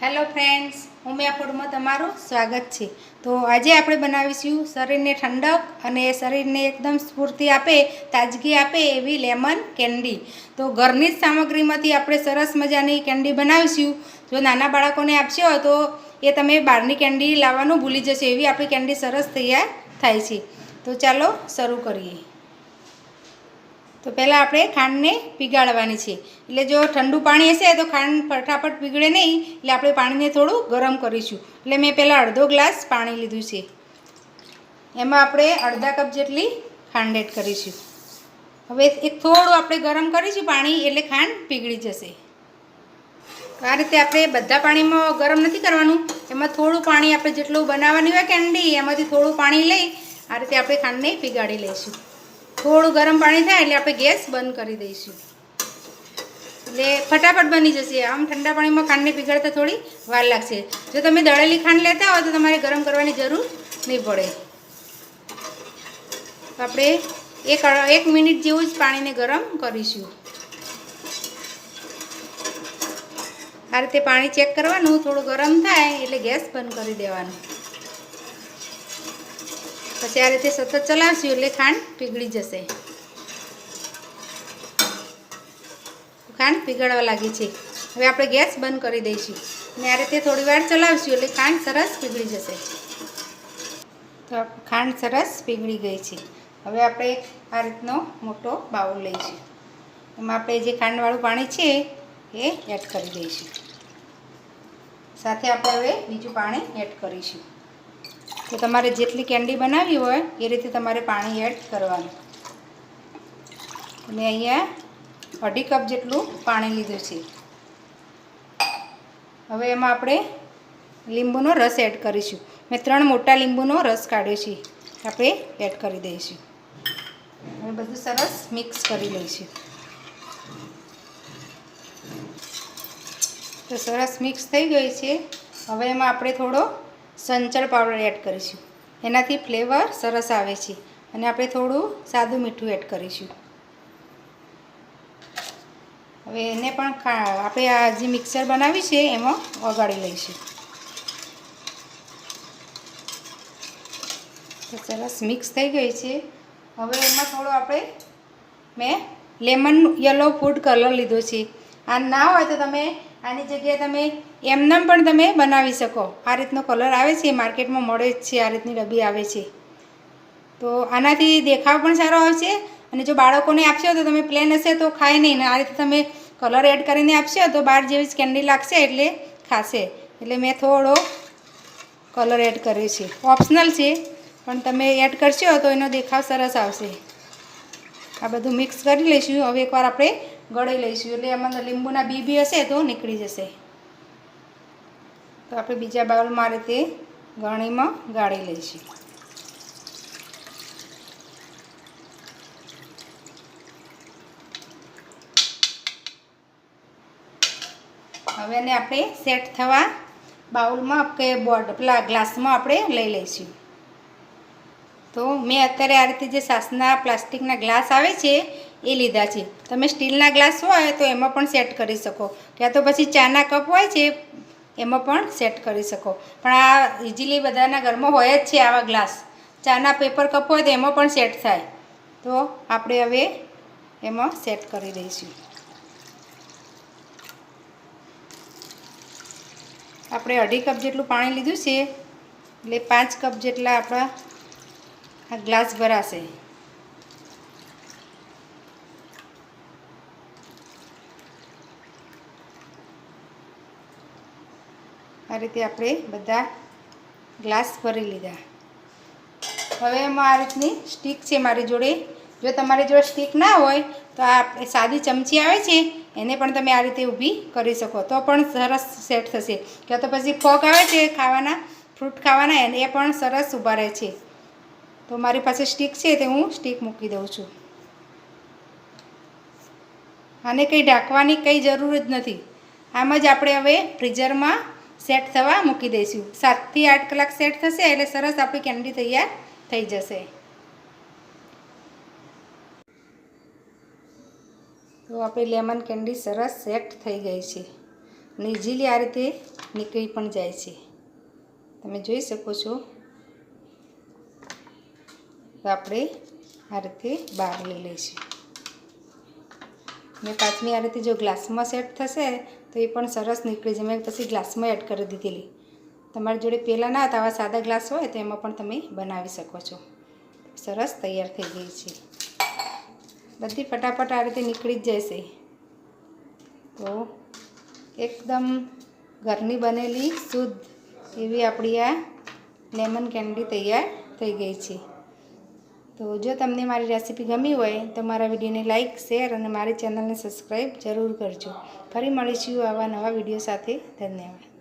Hello friends Umiya ફૂડમાં તમારું સ્વાગત છે. તો આજે આપણે બનાવીશું શરીરને ઠંડક અને શરીરને એકદમ સ્ફૂર્તિ આપે, તાજગી આપે એવી લેમન કેન્ડી તો ઘરની જ સામગ્રીમાંથી આપણે સરસ મજાની કેન્ડી બનાવીશું. જો નાના બાળકોને આપશો તો એ તમે બહારની કેન્ડી લાવવાનું ભૂલી જશો, એવી આપણી કેન્ડી સરસ તૈયાર થાય છે. તો ચાલો શરૂ કરીએ. તો પહેલાં આપણે ખાંડને પીગાળવાની છે. એટલે જો ઠંડુ પાણી હશે તો ખાંડ ફટાફટ પીગળે નહીં, એટલે આપણે પાણીને થોડું ગરમ કરીશું. એટલે મેં પહેલાં અડધો ગ્લાસ પાણી લીધું છે. એમાં આપણે અડધા કપ જેટલી ખાંડ એડ કરીશું. હવે એક થોડું આપણે ગરમ કરીશું પાણી, એટલે ખાંડ પીગળી જશે. આ રીતે આપણે બધા પાણીમાં ગરમ નથી કરવાનું. એમાં થોડું પાણી આપણે જેટલું બનાવવાની હોય કેન્ડી એમાંથી થોડું પાણી લઈ આ રીતે આપણે ખાંડને પીગાળી લઈશું. થોડું ગરમ પાણી થાય એટલે આપણે ગેસ બંધ કરી દઈશું. એટલે ફટાફટ બની જશે. આમ ઠંડા પાણીમાં ખાંડને પીગળતા થોડી વાર લાગશે. જો તમે દળેલી ખાંડ લેતા હો તો તમારે ગરમ કરવાની જરૂર નહીં પડે. આપણે એક એક મિનિટ જેવું જ પાણીને ગરમ કરીશું. આ રીતે પાણી ચેક કરવાનું. થોડું ગરમ થાય એટલે ગેસ બંધ કરી દેવાનું. પછી આ રીતે સતત ચલાવશું એટલે ખાંડ પીગળી જશે. ખાંડ પીગળવા લાગી છે. હવે આપણે ગેસ બંધ કરી દઈશું. અને આ રીતે થોડી વાર ચલાવશું એટલે ખાંડ સરસ પીગળી જશે. તો ખાંડ સરસ પીગળી ગઈ છે. હવે આપણે આ રીતનો મોટો બાઉલ લઈશું. એમાં આપણે જે ખાંડવાળું પાણી છે એ એડ કરી દઈશું. સાથે આપણે હવે બીજું પાણી એડ કરીશું. તો તમારે જેટલી કેન્ડી બનાવવી હોય, એ રીતે તમારે પાણી એડ કરવાનું. મેં અહીંયા અઢી કપ જેટલું પાણી લીધું છે. હવે એમાં આપણે લીંબુનો રસ એડ કરીશું. મેં ત્રણ મોટા લીંબુનો રસ કાઢ્યો છે. આપણે એડ કરી દઈશું. હવે બધું સરસ મિક્સ કરી લઈશું. તો સરસ મિક્સ થઈ ગઈ છે. હવે એમાં આપણે થોડો સંચળ પાવડર એડ કરીશું. એનાથી ફ્લેવર સરસ આવે છે. અને આપણે થોડું સાદું મીઠું એડ કરીશું. હવે એને પણ આપણે આ જે મિક્સર બનાવ્યું છે એમાં વગાડી લઈશું. સરસ મિક્સ થઈ ગઈ છે. હવે એમાં થોડો આપણે મેં લેમન યલો ફૂડ કલર લીધો છે. આ ના હોય તો તમે આની જગ્યાએ તમે એમનેમ પણ તમે બનાવી શકો. આ રીતનો કલર આવે છે, માર્કેટમાં મળે જ છે, આ રીતની ડબ્બી આવે છે. તો આનાથી દેખાવ પણ સારો આવશે અને જો બાળકોને આપશો તો તમે પ્લેન હશે તો ખાય નહીં. આ રીતે તમે કલર એડ કરીને આપશો તો બહાર જેવી જ કેન્ડી લાગશે એટલે ખાશે. એટલે મેં થોડો કલર એડ કર્યો છે. ઓપ્શનલ છે, પણ તમે એડ કરશો તો એનો દેખાવ સરસ આવશે. આ બધું મિક્સ કરી લઈશું. હવે એકવાર આપણે ગળી લઈશું. એટલે એમાં લીંબુના બી બી હશે તો નીકળી જશે. તો આપણે બીજા બાઉલમાં આ રીતે ગણીમાં ગાળી લઈશું. હવે એને આપણે સેટ થવા બાઉલમાં કે બોર્ડ, પેલા ગ્લાસમાં આપણે લઈ લઈશું. તો મેં અત્યારે આ રીતે જે સાસના પ્લાસ્ટિકના ગ્લાસ આવે છે એ લીધા છે. તમે સ્ટીલના ગ્લાસ હોય તો એમાં પણ સેટ કરી શકો. ક્યાં તો પછી ચાના કપ હોય છે, એમાં પણ સેટ કરી શકો. પણ આ ઇઝીલી બધાના ઘરમાં હોય જ છે આવા ગ્લાસ. ચાના પેપર કપ હોય તો એમાં પણ સેટ થાય. તો આપણે હવે એમાં સેટ કરી દઈશું. આપણે અઢી કપ જેટલું પાણી લીધું છે, એટલે પાંચ કપ જેટલા આપણા આ ગ્લાસ ભરાશે. આ રીતે આપણે બધા ગ્લાસ ભરી લીધા. હવે એમાં આ રીતની સ્ટીક છે મારી જોડે. જો તમારી જોડે સ્ટીક ના હોય, તો આ સાદી ચમચી આવે છે, એને પણ તમે આ રીતે ઊભી કરી શકો. તો પણ સરસ સેટ થશે. ક્યાં તો પછી ફોક આવે છે ખાવાના, ફ્રૂટ ખાવાના, એને પણ સરસ ઊભા રહે છે. તો મારી પાસે સ્ટીક છે તે હું સ્ટીક મૂકી દઉં છું. આને કંઈ ઢાંકવાની કંઈ જરૂર જ નથી. આમ જ આપણે હવે ફ્રીઝરમાં સેટ થવા મૂકી દઈશું. સાતથી આઠ કલાક સેટ થશે એટલે સરસ આપણી કેન્ડી તૈયાર થઈ જશે. તો આપણી લેમન કેન્ડી સરસ સેટ થઈ ગઈ છે. અને ઇઝીલી આ રીતે નીકળી પણ જાય છે. તમે જોઈ શકો છો. તો આપણે આ રીતે બહાર લઈ લઈશું. ને પાછમી આ રીતે જો ગ્લાસમાં સેટ થશે તો એ પણ સરસ નીકળી જાય મેં પછી ગ્લાસમાં એડ કરી દીધેલી. તમારી જોડે પહેલાં ના હતા, આવા સાદા ગ્લાસ હોય તો એમાં પણ તમે બનાવી શકો છો. સરસ તૈયાર થઈ ગઈ છે. બધી ફટાફટ આ રીતે નીકળી જ જશે. તો એકદમ ઘરની બનેલી શુદ્ધ એવી આપણી આ લેમન કેન્ડી તૈયાર થઈ ગઈ છે. તો જો તમને મારી રેસીપી ગમી હોય તો મારા વિડીયોને લાઇક શેર અને મારી ચેનલને સબસ્ક્રાઈબ જરૂર કરજો. ફરી મળીશું આવા નવા વીડિયો સાથે. ધન્યવાદ.